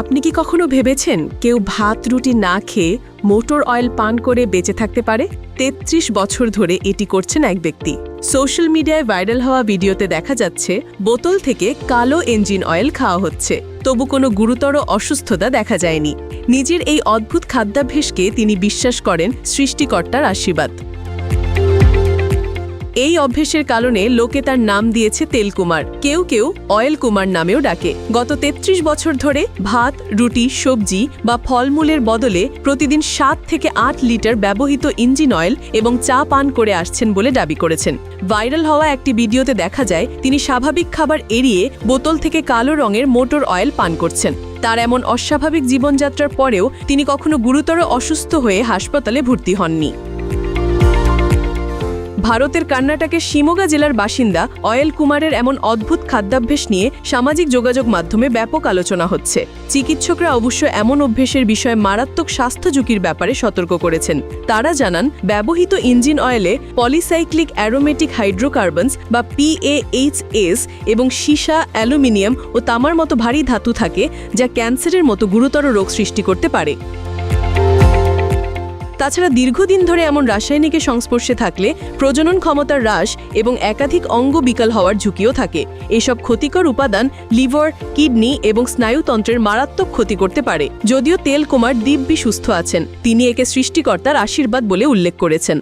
আপনি কি কখনো ভেবেছেন কেউ ভাত, রুটি না খেয়ে মোটর অয়েল পান করে বেঁচে থাকতে পারে? তেত্রিশ বছর ধরে এটি করছেন এক ব্যক্তি। সোশ্যাল মিডিয়ায় ভাইরাল হওয়া ভিডিওতে দেখা যাচ্ছে, বোতল থেকে কালো ইঞ্জিন অয়েল খাওয়া হচ্ছে। তবু কোনো গুরুতর অসুস্থতা দেখা যায়নি। নিজের এই অদ্ভুত খাদ্যাভ্যাসকে তিনি বিশ্বাস করেন সৃষ্টিকর্তার আশীর্বাদ। এই অভ্যেসের কারণে লোকে তার নাম দিয়েছে তেলকুমার। কেউ কেউ অয়েল কুমার নামেও ডাকে। গত ৩৩ বছর ধরে ভাত, রুটি, সবজি বা ফলমূলের বদলে প্রতিদিন সাত থেকে আট লিটার ব্যবহৃত ইঞ্জিন অয়েল এবং চা পান করে আসছেন বলে দাবি করেছেন। ভাইরাল হওয়া একটি ভিডিওতে দেখা যায়, তিনি স্বাভাবিক খাবার এড়িয়ে বোতল থেকে কালো রঙের মোটর অয়েল পান করছেন। তার এমন অস্বাভাবিক জীবনযাত্রার পরেও তিনি কখনো গুরুতর অসুস্থ হয়ে হাসপাতালে ভর্তি হননি। ভারতের কর্ণাটকের শিমোগা জেলার বাসিন্দা অয়েল কুমারের এমন অদ্ভুত খাদ্যাভ্যাস নিয়ে সামাজিক যোগাযোগ মাধ্যমে ব্যাপক আলোচনা হচ্ছে। চিকিৎসকরা অবশ্য এমন অভ্যেসের বিষয়ে মারাত্মক স্বাস্থ্য ঝুঁকির ব্যাপারে সতর্ক করেছেন। তারা জানান, ব্যবহৃত ইঞ্জিন অয়েলে পলিসাইক্লিক অ্যারোমেটিক হাইড্রোকার্বনস বা পিএএইচএস এবং সীসা, অ্যালুমিনিয়াম ও তামার মতো ভারী ধাতু থাকে, যা ক্যান্সারের মতো গুরুতর রোগ সৃষ্টি করতে পারে। তাছাড়া দীর্ঘদিন ধরে এমন রাসায়নিকের সংস্পর্শে থাকলে প্রজনন ক্ষমতার হ্রাস এবং একাধিক অঙ্গ বিকাল হওয়ার ঝুঁকিও থাকে। এসব ক্ষতিকর উপাদান লিভার, কিডনি এবং স্নায়ুতন্ত্রের মারাত্মক ক্ষতি করতে পারে। যদিও তেল কুমার দিব্যি সুস্থ আছেন। তিনি একে সৃষ্টিকর্তার আশীর্বাদ বলে উল্লেখ করেছেন।